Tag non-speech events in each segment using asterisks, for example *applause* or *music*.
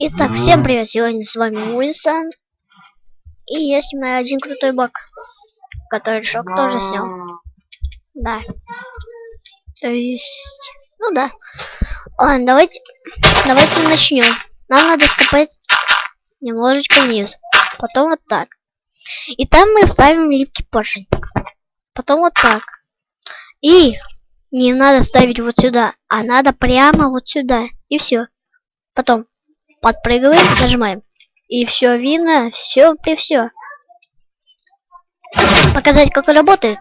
Итак, всем привет, сегодня с вами Уинстон. И есть мой один крутой баг, который Шок тоже снял. Да. То есть, ну да. Ладно, давайте, давайте начнем. Нам надо скопать немножечко вниз. Потом вот так. И там мы ставим липкий поршень. Потом вот так. И не надо ставить вот сюда, а надо прямо вот сюда. И все. Потом подпрыгиваем, нажимаем. И все видно, все при все. Показать, как работает?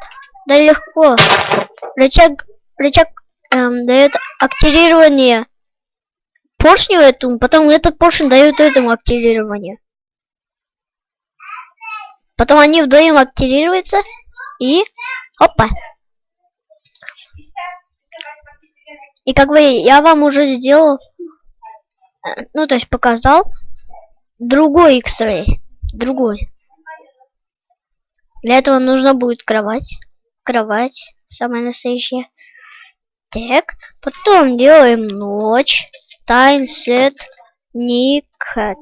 Да легко. Рычаг, рычаг эм, дает активирование поршню этому, потом этот поршень дает этому активирование. Потом они вдвоем активируются и опа. И как бы я вам уже сделал, ну то есть показал другой X-Ray, другой. Для этого нужно будет кровать, кровать, самая настоящая. Так, потом делаем ночь, time set, никат.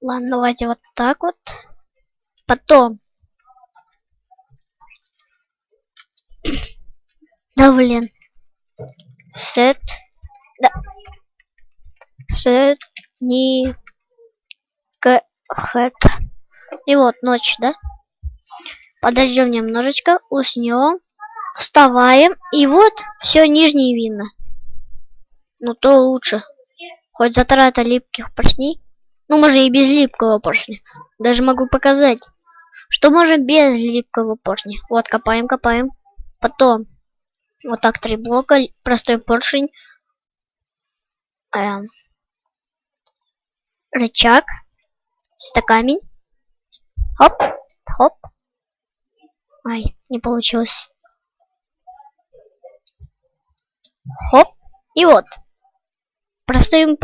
Ладно, давайте вот так вот. Потом. *clears throat* Да блин. Set. Да. Set. Не. Хэт. И вот ночь, да? Подождем немножечко, уснем, вставаем, и вот все нижнее видно. Ну то лучше. Хоть затрата липких поршней. Ну, можно и без липкого поршня. Даже могу показать, что можно без липкого поршня. Вот, копаем, копаем. Потом, вот так три блока, простой поршень. Эм, рычаг. Светокамень. Хоп, хоп. Ай, не получилось. Хоп. И вот. Простым